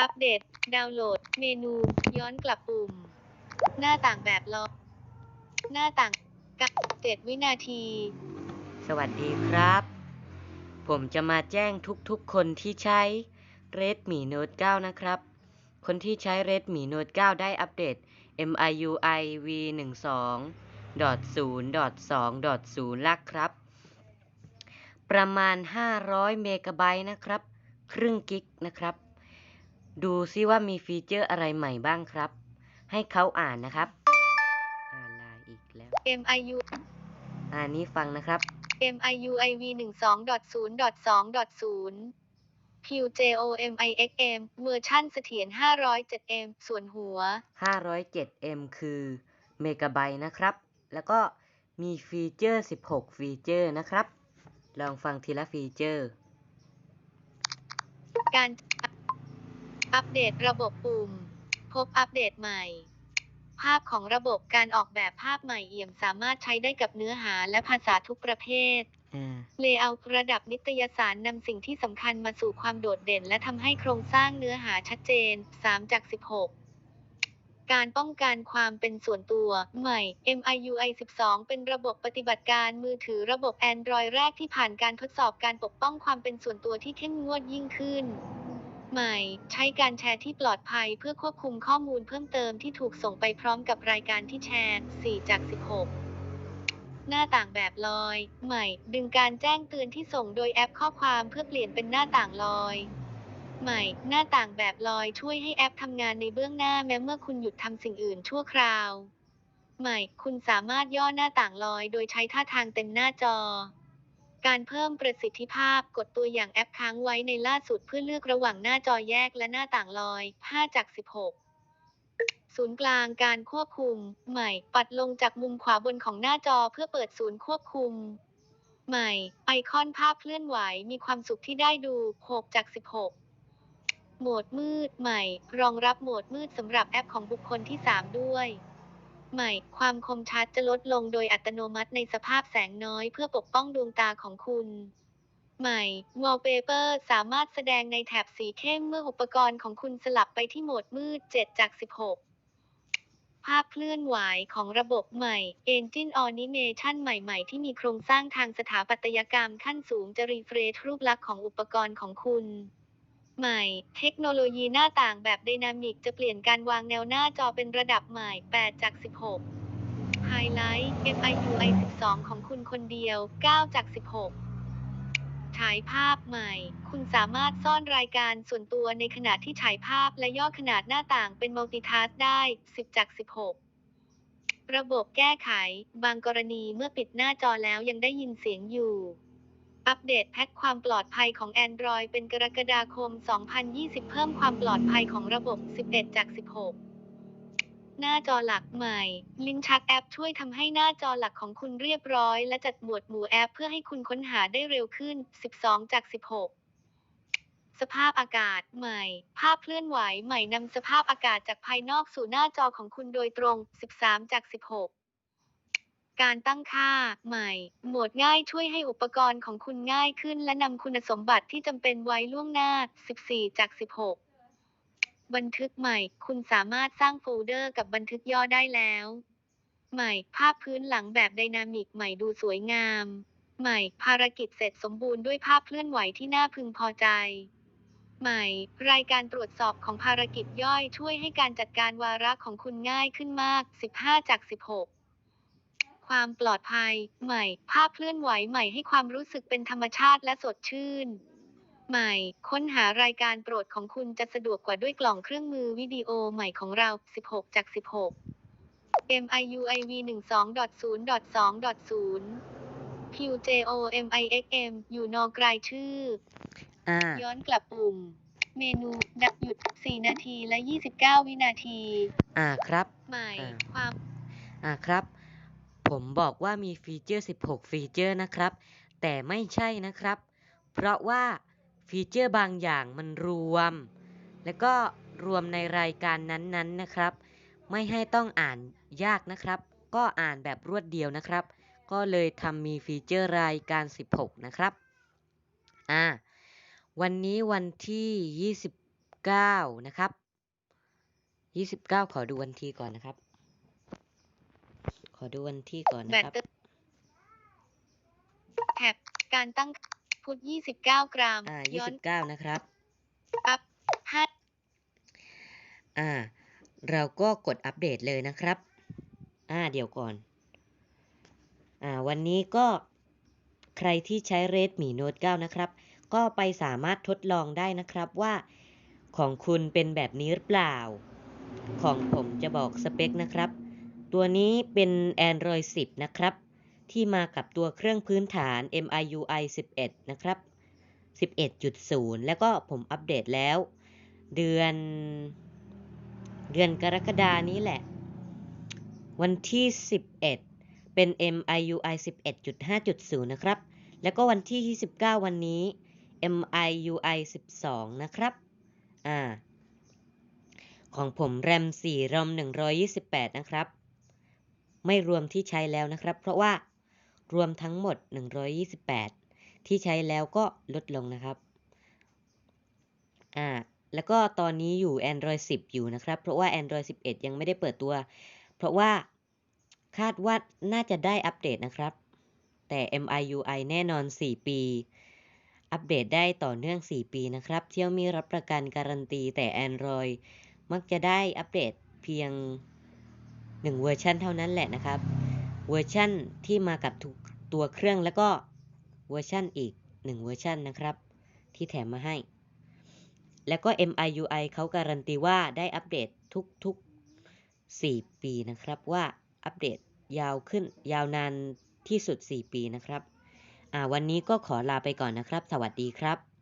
อัปเดต ดาวน์โหลด เมนู ย้อนกลับปุ่ม หน้าต่างแบบล็อก หน้าต่างกับเจ็ดวินาที สวัสดีครับ ผมจะมาแจ้งทุกๆ คนที่ใช้ Redmi Note 9 นะครับ คนที่ใช้ Redmi Note 9 ได้อัปเดต MIUI v12.0.2.0 ลักครับ ประมาณ 500 เมกะไบต์นะครับ ครึ่งกิกนะครับ ดูซิว่ามีฟีเจอร์อะไรใหม่บ้างครับ ให้เขาอ่านนะครับ อ่านไลน์อีกแล้ว MIU อ่านนี้ฟังนะครับ MIUI v12.0.2.0 QJOMIXM เวอร์ชันเสถียร 507M ส่วนหัว 507M คือเมกะไบต์นะครับ แล้วก็มีฟีเจอร์ 16 ฟีเจอร์นะครับ ลองฟังทีละฟีเจอร์ การ อัปเดตระบบปุ่ม พบอัปเดตใหม่ ภาพของระบบการออกแบบภาพใหม่เอี่ยมสามารถใช้ได้กับเนื้อหาและภาษาทุกประเภทอ่าเลเยอร์ระดับนิตยสารนำสิ่งที่สำคัญมาสู่ความโดดเด่น และทำให้โครงสร้างเนื้อหาชัดเจน 3 จาก 16การป้องกันความเป็นส่วนตัวใหม่ MIUI 12 เป็นระบบปฏิบัติการมือถือระบบ Android แรกที่ผ่านการทดสอบการปกป้องความเป็นส่วนตัวที่เข้มงวดยิ่งขึ้น ใหม่ ใช้การแชร์ที่ปลอดภัยเพื่อควบคุมข้อมูลเพิ่มเติมที่ถูกส่งไปพร้อมกับรายการที่แชร์ 4 จาก 16หน้าต่างแบบลอย ใหม่ ดึงการแจ้งเตือนที่ส่งโดยแอปข้อความเพื่อเปลี่ยนเป็นหน้าต่างลอย ใหม่ หน้าต่างแบบลอยช่วยให้แอปทำงานในเบื้องหน้าแม้เมื่อคุณหยุดทำสิ่งอื่นชั่วคราว ใหม่ คุณสามารถย่อหน้าต่างลอย โดยใช้ท่าทางเต็มหน้าจอ การเพิ่มประสิทธิภาพกดตัวอย่างแอปค้างไว้ในล่าสุดเพื่อเลือกระหว่างหน้าจอแยกและหน้าต่างลอย 5 จาก 16ศูนย์กลางการควบคุม ใหม่ ปัดลงจากมุมขวาบนของหน้าจอเพื่อเปิดศูนย์ควบคุม ใหม่ ไอคอนภาพเคลื่อนไหวมีความสุขที่ได้ดู 6 จาก 16 โหมดมืด ใหม่ รองรับโหมดมืดสำหรับแอปของบุคคลที่ 3 ด้วย ใหม่ ความคมชัดจะลดลงโดยอัตโนมัติในสภาพแสงน้อยเพื่อปกป้องดวงตาของคุณใหม่ Wallpaper สามารถแสดงในแถบสีเข้มเมื่ออุปกรณ์ของคุณสลับไปที่โหมดมืด 7 จาก 16 ภาพเคลื่อนไหวของระบบใหม่ Engine Animation ใหม่ ๆ ที่มีโครงสร้างทางสถาปัตยกรรมขั้นสูงจะรีเฟรชรูปลักษณ์ของอุปกรณ์ของคุณ ใหม่ เทคโนโลยีหน้าต่างแบบไดนามิกจะเปลี่ยนการวางแนวหน้าจอเป็นระดับใหม่ 8 จาก 16 ไฮไลท์ MIUI 12 ของคุณคนเดียว 9 จาก 16ฉายภาพใหม่ คุณสามารถซ่อนรายการส่วนตัวในขณะที่ฉายภาพและย่อขนาดหน้าต่างเป็นมัลติทัสได้ 10 จาก 16 ระบบแก้ไข บางกรณีเมื่อปิดหน้าจอแล้วยังได้ยินเสียงอยู่ อัปเดตแพทความปลอดภัยของ Android เป็นกรกฎาคม 2020 เพิ่มความปลอดภัยของระบบ 11 จาก 16 หน้าจอหลักใหม่ ลิ้นชักแอปช่วยทำให้หน้าจอหลักของคุณเรียบร้อย และจัดหมวดหมู่แอปเพื่อให้คุณค้นหาได้เร็วขึ้น 12 จาก 16สภาพอากาศใหม่ ภาพเคลื่อนไหวใหม่นำสภาพอากาศจากภายนอกสู่หน้าจอของคุณโดยตรง 13 จาก 16 การตั้งค่าใหม่ โหมดง่ายช่วยให้อุปกรณ์ของคุณง่ายขึ้น และนำคุณสมบัติที่จำเป็นไว้ล่วงหน้า 14 จาก 16 บันทึกใหม่ คุณสามารถสร้างโฟลเดอร์กับบันทึกย่อได้แล้ว ใหม่ ภาพพื้นหลังแบบไดนามิกใหม่ดูสวยงาม ใหม่ ภารกิจเสร็จสมบูรณ์ด้วยภาพเคลื่อนไหวที่น่าพึงพอใจใหม่ รายการตรวจสอบของภารกิจย่อยช่วยให้การจัดการวาระของคุณง่ายขึ้นมาก 15 จาก 16 ความปลอดภัย ใหม่ ภาพเคลื่อนไหวใหม่ให้ความรู้สึกเป็นธรรมชาติและสดชื่น ใหม่ ค้นหารายการโปรดของคุณจะสะดวกกว่าด้วยกล่องเครื่องมือวิดีโอใหม่ของเรา 16 จาก 16 MIUI v12.0.2.0 QJOMIXM อยู่นอกรายชื่ออ่าย้อนกลับปุ่ม เมนูดับหยุด 4 นาทีและ 29 วินาที อ่าครับ ใหม่อ่าความ อ่าครับ ผมบอกว่ามีฟีเจอร์ 16 ฟีเจอร์นะครับ แต่ไม่ใช่นะครับ เพราะว่าฟีเจอร์บางอย่างมันรวม แล้วก็รวมในรายการนั้นๆนะครับ ไม่ให้ต้องอ่านยากนะครับ ก็อ่านแบบรวดเดียวนะครับ ก็เลยทำมีฟีเจอร์รายการ 16 นะครับ อ่า วันนี้วันที่ 29 นะครับ 29 ขอดูวันที่ก่อนนะครับ ขอดูวันที่ก่อนแบนะตครับเตอร์แท็บการตั้งพุท29 กรัม อ่าย้อน29 นะครับอัพห้าอ่า เราก็กดอัปเดตเลยนะครับ อ่า เดี๋ยวก่อน อ่า วันนี้ก็ใครที่ใช้ Redmi Note 9นะครับ ก็ไปสามารถทดลองได้นะครับว่าของคุณเป็นแบบนี้หรือเปล่า ของผมจะบอกสเปคนะครับ ตัวนี้เป็น Android 10 นะครับ ที่มากับตัวเครื่องพื้นฐาน MIUI 11 นะครับ 11.0 แล้วก็ผมอัปเดตแล้ว เดือน เดือนกรกฎานี้แหละ วันที่ 11 เป็น MIUI 11.5.0 นะครับ แล้วก็วันที่ 29 วันนี้ MIUI 12 นะครับ อ่า ของผม RAM 4 ROM 128 นะครับ ไม่รวมที่ใช้แล้วนะครับ เพราะว่ารวมทั้งหมด 128 ที่ใช้แล้วก็ลดลงนะครับ อ่า แล้วก็ตอนนี้อยู่ Android 10 อยู่นะครับ เพราะว่า Android 11 ยังไม่ได้เปิดตัว เพราะว่าคาดว่าน่าจะได้อัปเดตนะครับ แต่ MIUI แน่นอน 4 ปี อัปเดตได้ต่อเนื่อง 4 ปีนะครับ เที่ยวมีรับประกันการันตีแต่ Android มักจะได้อัปเดตเพียง 1เวอร์ชันเท่านั้นแหละนะครับ เวอร์ชันที่มากับทุกตัวเครื่องแล้วก็เวอร์ชันอีก 1 เวอร์ชันนะครับ ที่แถมมาให้ แล้วก็ MIUI เขาการันตีว่าได้อัปเดตทุกๆ 4 ปีนะครับว่าอัปเดตยาวขึ้นยาวนานที่สุด 4 ปีนะครับอ่าวันนี้ก็ขอลาไปก่อนนะครับ สวัสดีครับ